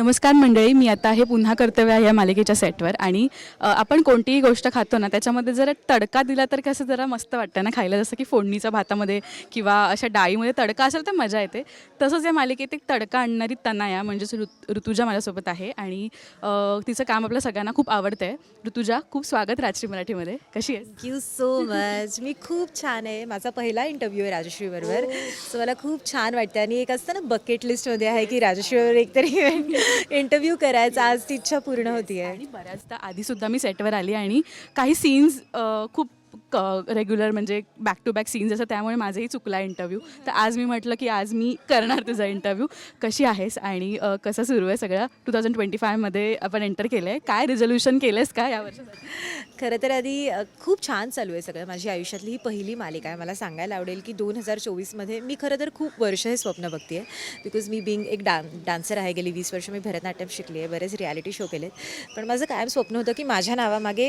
नमस्कार मंडळी मी आता आहे पुन्हा कर्तव्य आहे या मालिकेच्या सेटवर आणि आपण कोणतीही गोष्ट खातो ना त्याच्यामध्ये जरा तडका दिला तर कसं जरा मस्त वाटतं ना खायला. जसं की फोडणीच्या भातामध्ये किंवा अशा डाळीमध्ये तडका असेल तर मजा येते. तसंच या मालिकेत एक तडका आणणारी तनाया म्हणजेच ऋत ऋतुजा माझ्यासोबत आहे आणि तिचं काम आपल्या सगळ्यांना खूप आवडतं आहे ऋतुजा खूप स्वागत राजश्री मराठीमध्ये. कशी आहे थँक्यू सो मच मी खूप छान आहे. माझा पहिला इंटरव्ह्यू आहे राजश्री बरोबर. सो मला खूप छान वाटतं आणि एक असतं ना बकेट लिस्टमध्ये आहे की राजश्री बरोबर एकतरी इंटरव्ह्यू करायचा आज ती इच्छा पूर्ण होती आहे आणि बऱ्याचदा आधीसुद्धा मी सेटवर आली आणि काही सीन्स खूप क रेग्युलर म्हणजे बॅक टू बॅक सीन्स असं त्यामुळे माझंही चुकला इंटरव्ह्यू तर आज मी म्हटलं की आज मी करणार तुझा इंटरव्ह्यू कशी आहेस आणि कसं सुरू आहे सगळं? टू थाउजंड ट्वेंटी फायमध्ये आपण एंटर केलं आहे काय रिझोल्युशन केलं आहेस का या वर्षासाठी? खरं तर आधी खूप छान चालू आहे सगळं. माझी आयुष्यातली ही पहिली मालिका आहे. मला सांगायला आवडेल की दोन हजार चोवीसमध्ये मी खरं तर खूप वर्ष हे स्वप्न बघते आहे बिकॉज मी बिंग एक डान डान्सर आहे. गेली वीस वर्ष मी भरतनाट्यम शिकली आहे बरेच रियालिटी शो केलेत. पण माझं कायम स्वप्न होतं की माझ्या नावामागे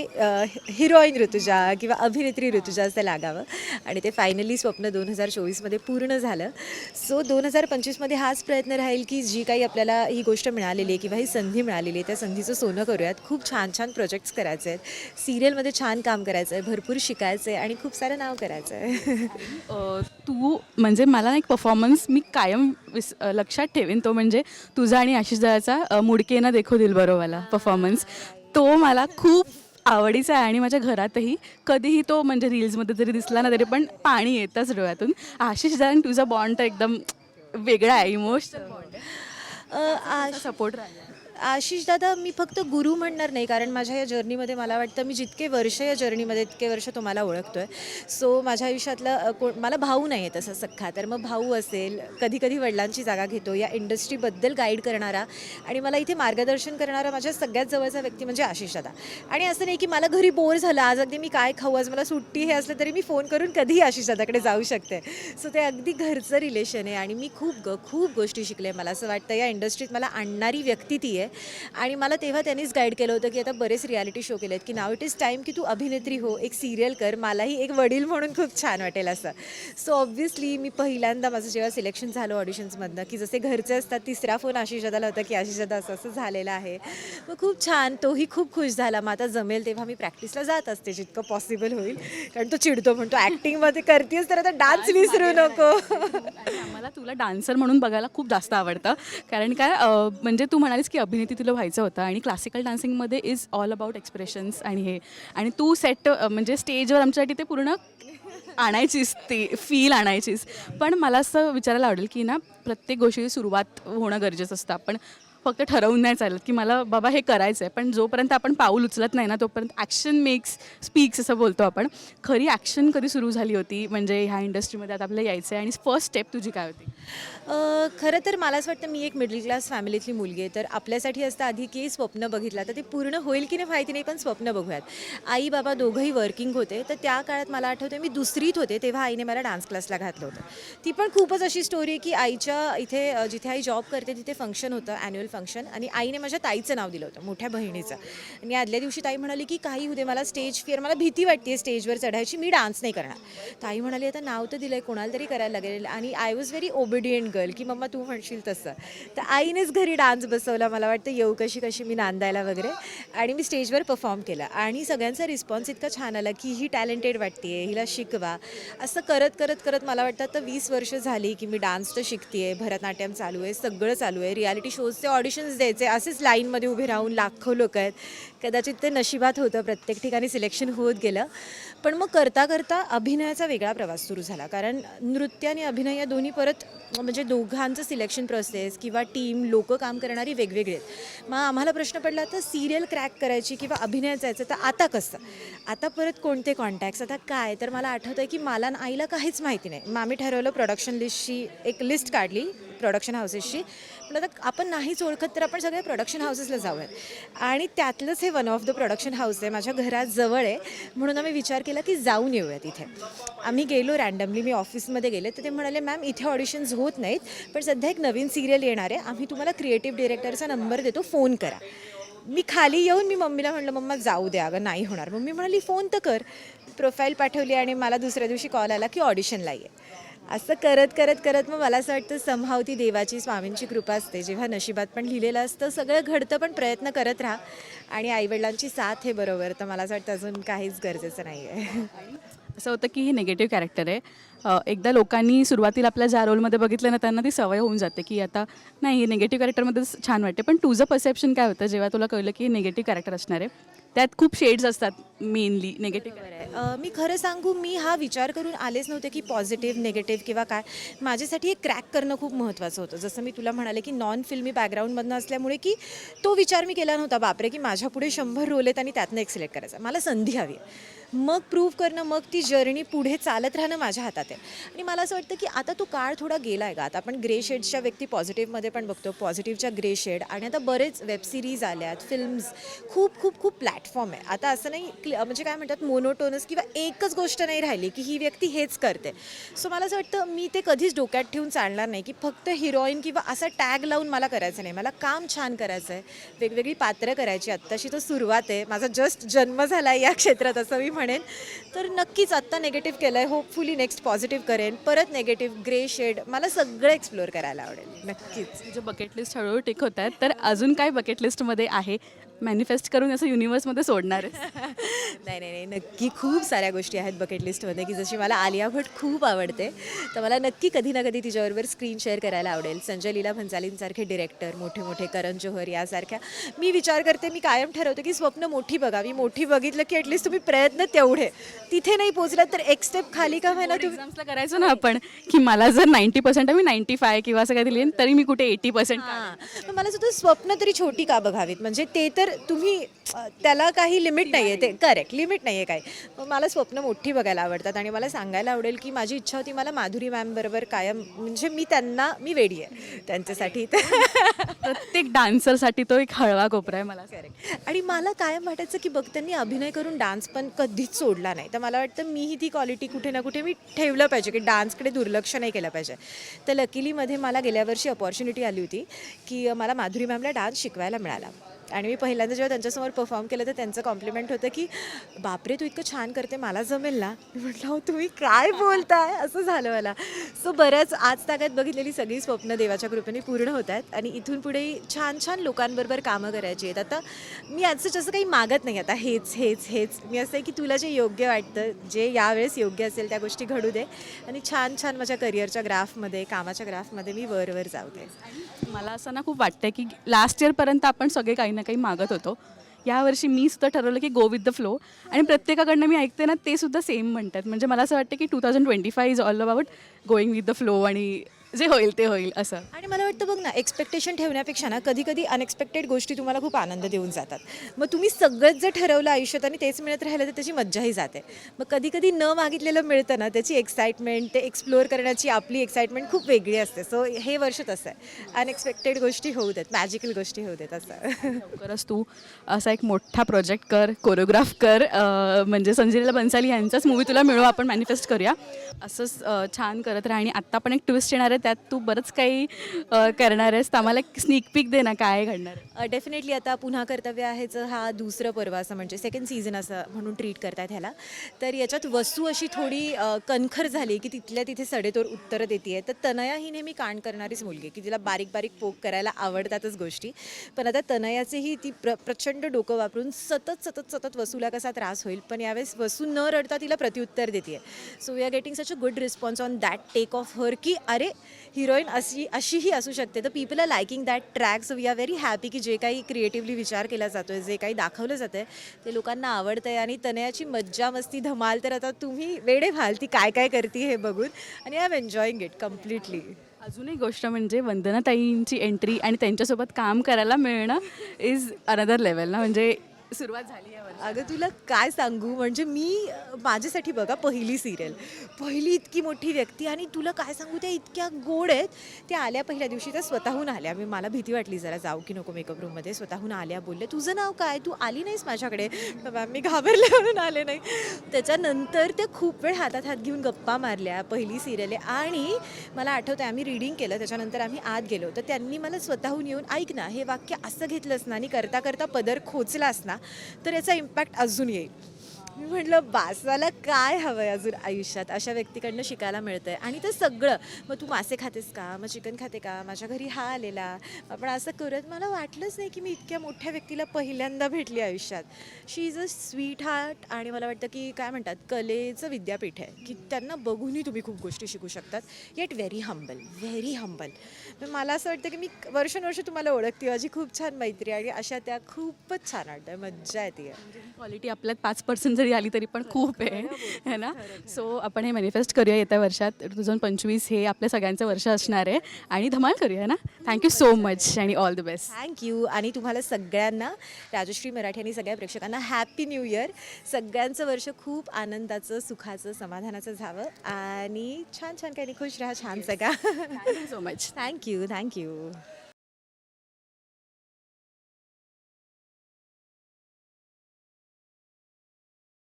हिरोईन ऋतुजा किंवा अभिनेत्री ऋतुजा लागावं. आणि ते फायनली स्वप्न दोन हजार चोवीसमध्ये पूर्ण झालं. सो दोन हजार पंचवीसमध्ये हाच प्रयत्न राहील की जी काही आपल्याला ही गोष्ट मिळालेली आहे किंवा ही संधी मिळालेली आहे त्या संधीचं सोनं करूयात. खूप छान छान प्रोजेक्ट्स करायचे आहेत सिरियलमध्ये छान काम करायचं आहे भरपूर शिकायचं आहे आणि खूप सारं नाव करायचं आहे तू म्हणजे मला एक परफॉर्मन्स मी कायम विस लक्षात ठेवेन. तो म्हणजे तुझा आणि आशिष दळाचा मुडकेनं देखो दिलबरोवाला परफॉर्मन्स तो मला खूप आवडीचा आहे आणि माझ्या घरातही कधीही तो म्हणजे रील्समध्ये जरी दिसला ना तरी पण पाणी येतच डोळ्यातून. आशिष आणि तुझा बॉन्ड तर एकदम वेगळा आहे इमोशनल बॉन्ड सपोर्ट राहिला आशिष दादा मी फक्त गुरु म्हणणार नाही कारण माझ्या या जर्नीमध्ये मला वाटतं मी जितके वर्ष या जर्नीमध्ये तितके वर्ष तुम्हाला ओळखतो आहे सो माझ्या आयुष्यातलं कोण मला भाऊ नाही आहे तसा सख्खा. तर मग भाऊ असेल कधी कधी वडिलांची जागा घेतो या इंडस्ट्रीबद्दल गाईड करणारा आणि मला इथे मार्गदर्शन करणारा माझ्या सगळ्यात जवळचा व्यक्ती म्हणजे आशिष दादा. आणि असं नाही की मला घरी बोर झालं आज अगदी मी काय खाऊ आज मला सुट्टी हे असलं तरी मी फोन करून कधीही आशिष दादाकडे जाऊ शकते. सो ते अगदी घरचं रिलेशन आहे आणि मी खूप ग खूप गोष्टी शिकले मला. असं वाटतं या इंडस्ट्रीत मला आणणारी व्यक्ती ती आहे. आणि मला तेव्हा त्यांनीच गाईड केलं होतं की आता बरेच रियालिटी शो केलेत की नाव इट इज टाईम की तू अभिनेत्री हो एक सिरियल कर मलाही एक वडील म्हणून खूप छान वाटेल असं. सो ऑब्व्हियसली मी पहिल्यांदा माझं जेव्हा सिलेक्शन झालं ऑडिशन्समधनं की जसे घरचे असतात तिसरा फोन आशिष दादाला होता की आशिष दादा असं असं झालेलं आहे. मग खूप छान तोही खूप खुश झाला. मग आता जमेल तेव्हा मी प्रॅक्टिसला जात असते जितकं पॉसिबल होईल. कारण तो चिडतो म्हणतो ॲक्टिंगमध्ये करतेस तर आता डान्स विसरू नको. आम्हाला तुला डान्सर म्हणून बघायला खूप जास्त आवडतं. कारण काय म्हणजे तू म्हणालीस की अभिनेत्री तुला व्हायचं होतं. आणि क्लासिकल डान्सिंगमध्ये इज ऑल अबाउट एक्सप्रेशन्स आणि हे. आणि तू सेट म्हणजे स्टेजवर आमच्यासाठी ते पूर्ण आणायचीस ती फील आणायचीस. पण मला असं विचारायला आवडेल की ना प्रत्येक गोष्टीची सुरुवात होणं गरजेचं असतं. आपण फक्त ठरवून नाही चालत की मला बाबा हे करायचं आहे पण जोपर्यंत आपण पाऊल उचलत नाही ना तोपर्यंत ॲक्शन मेक्स स्पीक्स असं बोलतो आपण. खरी ॲक्शन कधी सुरू झाली होती? म्हणजे ह्या इंडस्ट्रीमध्ये आता आपल्याला यायचं आहे आणि फर्स्ट स्टेप तुझी काय होती? खरं तर मला असं वाटतं मी एक मिडल क्लास फॅमिलीतली मुलगी आहे. तर आपल्यासाठी असतं आधी की स्वप्न बघितलं तर ते पूर्ण होईल की नाही माहिती नाही पण स्वप्न बघूयात. आई बाबा दोघंही वर्किंग होते तर त्या काळात मला आठवते मी दुसरीत होते तेव्हा आईने मला डान्स क्लासला घातलं होतं. ती पण खूपच अशी स्टोरी आहे की आईच्या इथे जिथे आई जॉब करते तिथे फंक्शन होतं ॲन्युअल फंक्शन आणि आईने माझ्या ताईचं नाव दिलं होतं मोठ्या बहिणीचं. आणि आदल्या दिवशी ताई म्हणाली की काही होते मला स्टेज फिअर मला भीती वाटते स्टेजवर चढायची मी डान्स नाही करणार. ताई म्हणाली आता नाव तर दिलं आहे कोणाला तरी करायला लागेल. आणि I was very obedient girl की मम्मा तू म्हणशील तसं. तर आईनेच घरी डान्स बसवला मला वाटतं येऊ कशी कशी मी नांदायला वगैरे. आणि मी स्टेजवर परफॉर्म केला. आणि सगळ्यांचा रिस्पॉन्स इतका छान आला की ही टॅलेंटेड वाटते हिला शिकवा. असं करत करत करत मला वाटतं आता वीस वर्ष झाली की मी डान्स तर शिकते आहे भरतनाट्यम चालू आहे सगळं चालू आहे रियालिटी शोजचे ऑडिशन्स द्यायचे असेच लाईनमध्ये उभे राहून लाखो लोक आहेत. कदाचित ते नशिबात होतं प्रत्येक ठिकाणी सिलेक्शन होत गेलं. पण मग करता करता अभिनयाचा वेगळा प्रवास सुरू झाला. कारण नृत्य आणि अभिनय या दोन्ही परत म्हणजे दोघांचं सिलेक्शन प्रोसेस किंवा टीम लोकं काम करणारी वेगवेगळी आहेत. मग आम्हाला प्रश्न पडला तर सिरियल क्रॅक करायची किंवा अभिनय जायचं तर आता कसं? आता परत कोणते कॉन्टॅक्ट्स आता काय? तर मला आठवतं आहे की मला आईला काहीच माहिती नाही. मग आम्ही ठरवलं प्रोडक्शन लिस्टची एक लिस्ट काढली. प्रोडक्शन हाऊसेसशी पण आता आपण नाहीच ओळखत तर आपण सगळ्या प्रोडक्शन हाऊसेसला जाऊयात. आणि त्यातलंच हे one of the production house आहे माझ्या घराजवळ आहे. म्हणून आम्ही विचार केला की जाऊन येऊया इथे. आम्ही गेलो रँडमली मी ऑफिसमध्ये गेले तर ते म्हणाले मॅम इथे ऑडिशन्स होत नाहीत पण सध्या एक नवीन सिरियल येणार आहे. आम्ही तुम्हाला क्रिएटिव्ह डिरेक्टरचा नंबर देतो फोन करा. मी खाली येऊन मी मम्मीला म्हटलं मम्मा जाऊ द्या अगं नाही होणार. मम्मी म्हणाली फोन तर कर. प्रोफाईल पाठवली आणि मला दुसऱ्या दिवशी कॉल आला की ऑडिशनला ये असं करत करत करत मग मला असं वाटतं समहाव ती देवाची स्वामींची कृपा असते. जेव्हा नशिबात पण लिहिलेलं असतं सगळं घडतं पण प्रयत्न करत राहा. आणि आईवडिलांची साथ हे बरोबर. तर मला असं वाटतं अजून काहीच गरजेचं नाही आहे असं होतं की हे निगेटिव्ह कॅरेक्टर आहे. अ, एकदा लोकांनी सुरुवातीला आपल्या ज्या रोलमध्ये बघितलं ना त्यांना ती सवय होऊन जाते की आता नाही हे निगेटिव्ह कॅरेक्टरमध्येच छान वाटते. पण तुझं परसेप्शन काय होतं जेव्हा तुला कळलं की निगेटिव्ह कॅरेक्टर असणार आहे? त्यात खूप शेड्स असतात मेनली निगेटिव्ह अ, मी खरं सांगू मी हा विचार करून आलेच नव्हते की पॉझिटिव्ह निगेटिव्ह किंवा काय. माझ्यासाठी हे क्रॅक करणं खूप महत्त्वाचं होतं. जसं मी तुला म्हणाले की नॉन फिल्मी बॅकग्राऊंडमधनं असल्यामुळे की तो विचार मी केला नव्हता. बापरे की माझ्या पुढे शंभर रोल आहेत आणि त्यातनं एक सिलेक्ट करायचा. मला संधी हवी आहे. मग प्रूव्ह करणं मग ती जर्नी पुढे चालत राहणं माझ्या हातात आहे. आणि मला असं वाटतं की आता तो काळ थोडा गेला आहे का आता आपण ग्रे शेड्सच्या व्यक्ती पॉझिटिव्हमध्ये पण बघतो. पॉझिटिव्हच्या ग्रे शेड आणि आता बरेच वेब सिरीज आल्यात फिल्म्स खूप खूप खूप प्लॅटफॉर्म आहे. आता असं नाही म्हणजे काय म्हणतात मोनोटोनस किंवा एकच गोष्ट नाही राहिली की ही व्यक्ती हेच करते. सो मला असं वाटतं मी ते कधीच डोक्यात ठेवून चालणार नाही की फक्त हिरोईन किंवा असा टॅग लावून मला करायचं नाही. मला काम छान करायचं आहे वेगवेगळी पात्रं करायची. आत्ताशी तर सुरुवात आहे. माझा जस्ट जन्म झाला आहे या क्षेत्रात असं मी म्हणेन. तर नक्कीच आत्ता निगेटिव्ह केलं आहे होपफुली नेक्स्ट पॉझिटिव्ह करेन. परत निगेटिव्ह ग्रे शेड मला सगळं एक्सप्लोअर करायला आवडेल. नक्कीच. तुझे बकेट लिस्ट हळूहळू टिक होत आहेत तर अजून काय बकेट लिस्टमध्ये आहे? मॅनिफेस्ट करून असं युनिवर्समध्ये सोडणार आहे नाही नाही नाही. नक्की खूप साऱ्या गोष्टी आहेत बकेट लिस्टमध्ये की जशी मला आलिया भट खूप आवडते तर मला नक्की कधी ना कधी तिच्याबरोबर स्क्रीन शेअर करायला आवडेल. संजय लीला भन्सालींसारखे डिरेक्टर मोठे मोठे करण जोहर यासारख्या. मी विचार करते मी कायम ठरवते की स्वप्न मोठी बघावी. मोठी बघितलं की ॲटलिस्ट तुम्ही प्रयत्न तेवढे. तिथे नाही पोचलात तर एक स्टेप खाली का व्हायला तुम्ही? करायचो ना आपण की मला जर नाईन्टी पर्सेंट मी नाईन्टी फाय किंवा असं काही लिहिन तरी मी कुठे एटी पर्सेंट हां. मला सुद्धा स्वप्न तरी छोटी का बघावीत? म्हणजे ते तर तुम्ही त्याला काही लिमिट नाही आहे ते. करेक्ट लिमिट नाही आहे काय मग मला स्वप्न मोठी बघायला आवडतात आणि मला सांगायला आवडेल की माझी इच्छा होती मला माधुरी मॅम बरोबर कायम म्हणजे मी त्यांना मी वेडी आहे त्यांच्यासाठी. तर प्रत्येक डान्सरसाठी तो एक हळवा कोपरा आहे मला. करेक्ट आणि मला कायम वाटायचं की बघ त्यांनी अभिनय करून डान्स पण कधीच सोडला नाही. तर मला वाटतं मीही ती क्वालिटी कुठे ना कुठे मी ठेवलं पाहिजे की डान्सकडे दुर्लक्ष नाही केलं पाहिजे. तर लकीलीमध्ये मला गेल्या वर्षी अपॉर्च्युनिटी आली होती की मला माधुरी मॅमला डान्स शिकवायला मिळाला. आणि मी पहिल्यांदा जेव्हा त्यांच्यासमोर परफॉर्म केलं तर त्यांचं कॉम्प्लिमेंट होतं की बापरे तू इतकं छान करते मला जमेल ना? मी म्हटलं हो तुम्ही काय बोलताय? असं झालं मला. सो बऱ्याच आज ताकद बघितलेली सगळी स्वप्न देवाच्या कृपेने पूर्ण होत आहेत आणि इथून पुढे छान छान लोकांबरोबर कामं करायची आहेत. आता मी आजचं जसं काही मागत नाही. आता हेच हेच हेच. मी असं आहे की तुला जे योग्य वाटतं जे यावेळेस योग्य असेल त्या गोष्टी घडू दे. आणि छान छान माझ्या करिअरच्या ग्राफमध्ये कामाच्या ग्राफमध्ये मी वरवर जाऊ दे. मला असं ना खूप वाटतं की लास्ट इयरपर्यंत आपण सगळे काही ना काही मागत होतो. यावर्षी मी सुद्धा ठरवलं की गो विथ द फ्लो आणि प्रत्येकाकडनं मी ऐकते ना ते सुद्धा सेम म्हणतात. म्हणजे मला असं वाटतं की two thousand twenty five is all about going with the flow आणि जे होईल ते होईल असं. आणि मला वाटतं बघ ना एक्सपेक्टेशन ठेवण्यापेक्षा ना कधी कधी अनएक्सपेक्टेड गोष्टी तुम्हाला खूप आनंद देऊन जातात. मग तुम्ही सगळंच जर ठरवलं आयुष्यात आणि तेच मिळत राहिलं तर त्याची मज्जाही जाते. मग कधी कधी न मागितलेलं मिळतं ना त्याची एक्साइटमेंट ते एक्सप्लोअर करण्याची आपली एक्साइटमेंट खूप वेगळी असते. सो हे वर्ष तसं आहे. अनएक्सपेक्टेड गोष्टी होऊ देत मॅजिकल गोष्टी होऊ देत असं. लवकरच तू असा एक मोठा प्रोजेक्ट कर कोरिओग्राफ कर अं, म्हणजे संजयला बन्साली यांचाच मूवी तुला मिळू आपण मॅनिफेस्ट करूया. असंच अं, छान करत राहा आणि आत्ता पण एक ट्विस्ट येणार आहे. त्यात तू बरंच काही करणार आहेस. तर आम्हाला स्नीक स्निक पीक दे ना काय घडणार डेफिनेटली आता पुन्हा कर्तव्य आहेचं हा दुसरं पर्व असं म्हणजे सेकंड सीझन असं म्हणून ट्रीट करतात ह्याला. तर याच्यात वस्तू अशी थोडी कणखर झाली की तिथल्या तिथे सडेतोड उत्तरं देते आहे तर तनया ही नेहमी कांड करणारीच मुलगी की तिला बारीक बारीक पोक करायला आवडतातच गोष्टी. पण आता तनयाचेही ती प्र प्रचंड डोकं वापरून सतत सतत सतत वसूला कसा त्रास होईल पण यावेळेस वसू न रडता तिला प्रत्युत्तर देते so we are getting such a good response on that take of her की अरे हिरोईन अशी अशीही असू शकते. तर people are liking that track so we are very happy की जे काही क्रिएटिव्हली विचार केला जातो आहे जे काही दाखवलं जातं आहे ते लोकांना आवडतं आहे आणि तनयाची मज्जा मस्ती धमाल. तर आता तुम्ही वेडे व्हाल ती काय काय करते हे बघून आणि I am enjoying it completely अजून एक गोष्ट म्हणजे वंदनाताईंची एंट्री आणि त्यांच्यासोबत काम करायला मिळणं इज अनदर लेवल ना. म्हणजे सुरुवात झाली आहे अगं तुला काय सांगू? म्हणजे मी अ, माझ्यासाठी बघा पहिली सिरियल पहिली इतकी मोठी व्यक्ती आणि तुला काय सांगू? त्या इतक्या गोड आहेत. त्या आल्या पहिल्या दिवशी त्या स्वतःहून आल्या. मी मला भीती वाटली जरा जाऊ की नको मेकअप रूममध्ये स्वतःहून आल्या बोलले तुझं नाव काय? तू आली नाहीस माझ्याकडे. तर मॅम मी घाबरले म्हणून आले नाही. त्याच्यानंतर त्या खूप वेळ हातात हात घेऊन गप्पा मारल्या पहिली सिरियल आहे. आणि मला आठवतं आम्ही रिडिंग केलं. त्याच्यानंतर आम्ही आत गेलो. तर त्यांनी मला स्वतःहून येऊन ऐक ना हे वाक्य असं घेतलंस ना आणि करता करता पदर खोचलास ना तर याचा इम्पॅक्ट अजून येईल. मी म्हटलं बासवाला काय हवंय अजून आयुष्यात? अशा व्यक्तीकडनं शिकायला मिळतंय. आणि ते सगळं मग तू मासे खातेस का? मग चिकन खाते का? माझ्या घरी हा आलेला. आपण असं करत मला वाटलंच नाही की मी इतक्या मोठ्या व्यक्तीला पहिल्यांदा भेटली आयुष्यात. She is a sweetheart आणि मला वाटतं की काय म्हणतात कलेचं विद्यापीठ आहे की त्यांना बघूनही तुम्ही खूप गोष्टी शिकू शकतात. Yet very humble very humble मला असं वाटतं की मी वर्षानुवर्ष तुम्हाला ओळखते माझी खूप छान मैत्री आणि अशा त्या खूपच छान वाटतं मज्जा येते. क्वालिटी आपल्यात पाच पर्सेंट जरी आली तरी पण खूप आहे है ना? सो आपण हे मॅनिफेस्ट करूया येत्या वर्षात. टू थाउजंड पंचवीस हे आपल्या सगळ्यांचं वर्ष असणार आहे. आणि धमाल करूया ना? थँक्यू सो मच आणि all the best thank you आणि तुम्हाला सगळ्यांना राजश्री मराठी आणि सगळ्या प्रेक्षकांना हॅपी न्यू इयर सगळ्यांचं वर्ष खूप आनंदाचं सुखाचं समाधानाचं जावं आणि छान छान काही खुश राहा छान सगळा सो मच थँक्यू थँक्यू